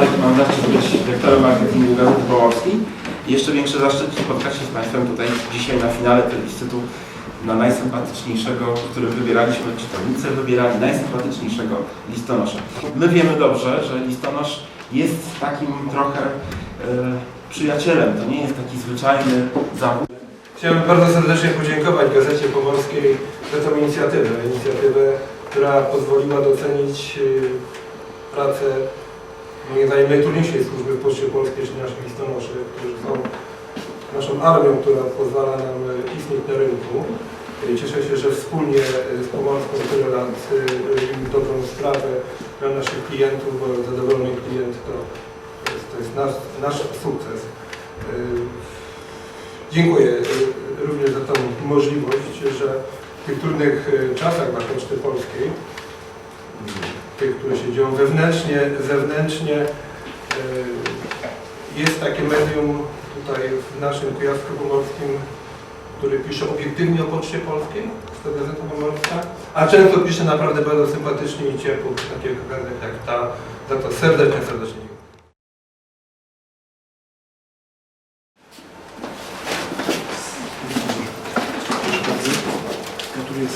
dyrektorem marketingu Gazety Pomorskiej. Jeszcze większy zaszczyt spotkać się z Państwem tutaj dzisiaj na finale plebiscytu na najsympatyczniejszego, który wybieraliśmy, czytelnicy wybierali najsympatyczniejszego listonosza. My wiemy dobrze, że listonosz jest takim trochę e, przyjacielem, to nie jest taki zwyczajny zawód. Chciałem bardzo serdecznie podziękować Gazecie Pomorskiej za tą inicjatywę. Inicjatywę, która pozwoliła docenić y, pracę moim zdaniem najtrudniejszej służby w Poczcie Polskiej, czyli naszych listonoszy, którzy są naszą armią, która pozwala nam y, istnieć na rynku. Y, Cieszę się, że wspólnie y, z Pomorską tyle lat robimy dobrą sprawę dla naszych klientów, bo zadowolony klient to, jest, to jest nasz, nasz sukces. Dziękuję również za tą możliwość, że w tych trudnych czasach dla Poczty Polskiej, tych, które się dzieją wewnętrznie, zewnętrznie. E, jest takie medium tutaj w naszym Kujawsku Pomorskim, który pisze obiektywnie o poczcie polskiej, z to Pomorska, a często pisze naprawdę bardzo sympatycznie i ciepło przy takich okazjach jak ta. Za to serdecznie, serdecznie dziękuję.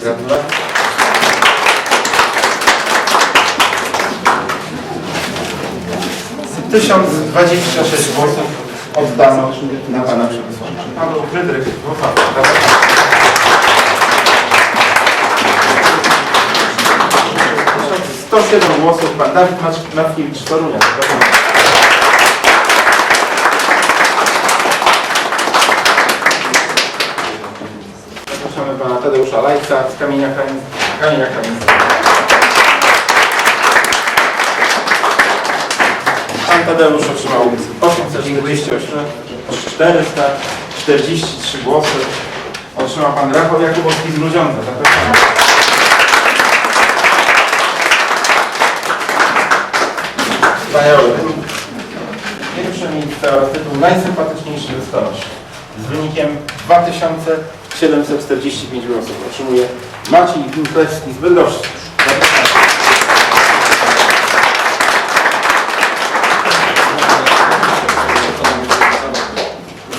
Gratuluję. 1026 głosów oddano na Pana Przewodniczącego. Paweł Frydryk, Wofa. To 107 głosów, pan Dawid Matkiewicz, Torunia. Zapraszamy pana Tadeusza Lajca z Kamienia Krańskiego. Kamienia Kamińskiego. Pan Tadeusz otrzymał 848, 443 głosy. Otrzymał Pan Rafał Jakubowski z Grudziądza. Zapraszamy. Wspaniały wynik. Pierwsze miejsce oraz tytuł najsympatyczniejszy listonosz z wynikiem 2745 głosów otrzymuje Maciej Winklewski z Bydgoszczy. Zapraszamy.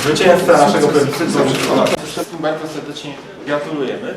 Zwycięzca naszego plebiscytu. Wszystkim bardzo serdecznie gratulujemy.